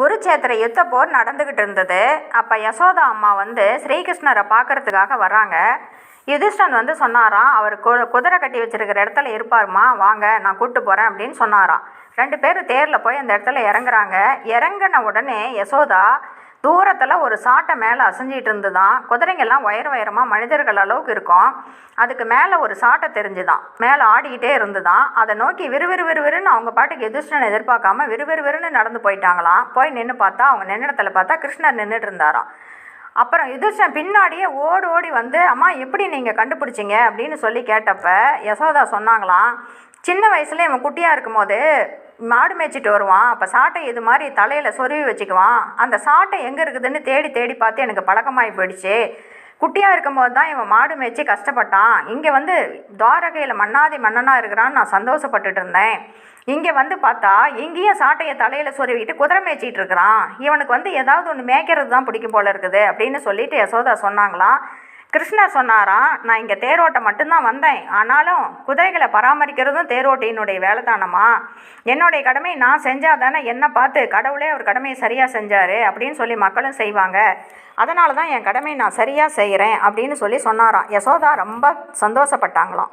குருச்சேத்திர யுத்த போர் நடந்துக்கிட்டு இருந்தது. அப்போ யசோதா அம்மா வந்து ஸ்ரீகிருஷ்ணரை பார்க்கறதுக்காக வர்றாங்க. யுதிஷ்டன் வந்து சொன்னாராம் அவர் கு குதிரை கட்டி வச்சிருக்கிற இடத்துல இருப்பாருமா வாங்க நான் கூப்பிட்டு போகிறேன் அப்படின்னு சொன்னாராம். ரெண்டு பேரும் தேரில் போய் அந்த இடத்துல இறங்குறாங்க. இறங்கின உடனே யசோதா தூரத்தில் ஒரு சாட்டை மேலே அசைஞ்சிட்டு இருந்துதான். குதிரைங்கெல்லாம் உயர உயரமாக மனிதர்கள் அளவுக்கு இருக்கும். அதுக்கு மேலே ஒரு சாட்டை தெரிஞ்சுதான். மேலே ஆடிக்கிட்டே இருந்துதான். அதை நோக்கி விறுவிறு விறுவிறுன்னு அவங்க பாட்டுக்கு எதிர்ஷ்டனை எதிர்பார்க்காம விறுவிறுவிறுன்னு நடந்து போயிட்டாங்களாம். போய் நின்று பார்த்தா அவங்க நின்ன பார்த்தா கிருஷ்ணர் நின்றுட்டு இருந்தாராம். அப்புறம் எதிர்ச்சன் பின்னாடியே ஓடி ஓடி வந்து அம்மா எப்படி நீங்கள் கண்டுபிடிச்சிங்க? அப்படின்னு சொல்லி கேட்டப்ப யசோதா சொன்னாங்களாம். சின்ன வயசில் இவன் குட்டியாக இருக்கும்போது மாடு மேய்ச்சிட்டு வருவான். அப்போ சாட்டை இது மாதிரி தலையில் சொருவி வச்சுக்குவான். அந்த சாட்டை எங்கே இருக்குதுன்னு தேடி தேடி பார்த்து எனக்கு பழக்கமாகி போயிடுச்சு. குட்டியாக இருக்கும்போது தான் இவன் மாடு மேய்ச்சி கஷ்டப்பட்டான். இங்கே வந்து துவாரகையில் மன்னாதி மன்னனாக இருக்கிறான்னு நான் சந்தோஷப்பட்டுட்டு இருந்தேன். இங்கே வந்து பார்த்தா இங்கேயும் சாட்டையை தலையில் சொருவிட்டு குதிரை மேய்ச்சிட்டு இருக்கிறான். இவனுக்கு வந்து ஏதாவது ஒன்று மேய்க்கிறது தான் பிடிக்கும் போல இருக்குது அப்படின்னு சொல்லிட்டு யசோதா சொன்னாங்களாம். கிருஷ்ணர் சொன்னாராம் நான் இங்கே தேரோட்டம் மட்டும்தான் வந்தேன். ஆனாலும் குதிரைகளை பராமரிக்கிறதும் தேரோட்டியினுடைய வேலை தானம்மா என்னுடைய கடமையை நான் செஞ்சால் தானே என்னை பார்த்து கடவுளே அவர் கடமையை சரியாக செஞ்சார் அப்படின்னு சொல்லி மக்களும் செய்வாங்க. அதனால தான் என் கடமையை நான் சரியாக செய்கிறேன் அப்படின்னு சொல்லி சொன்னாராம். யசோதா ரொம்ப சந்தோஷப்பட்டாங்களாம்.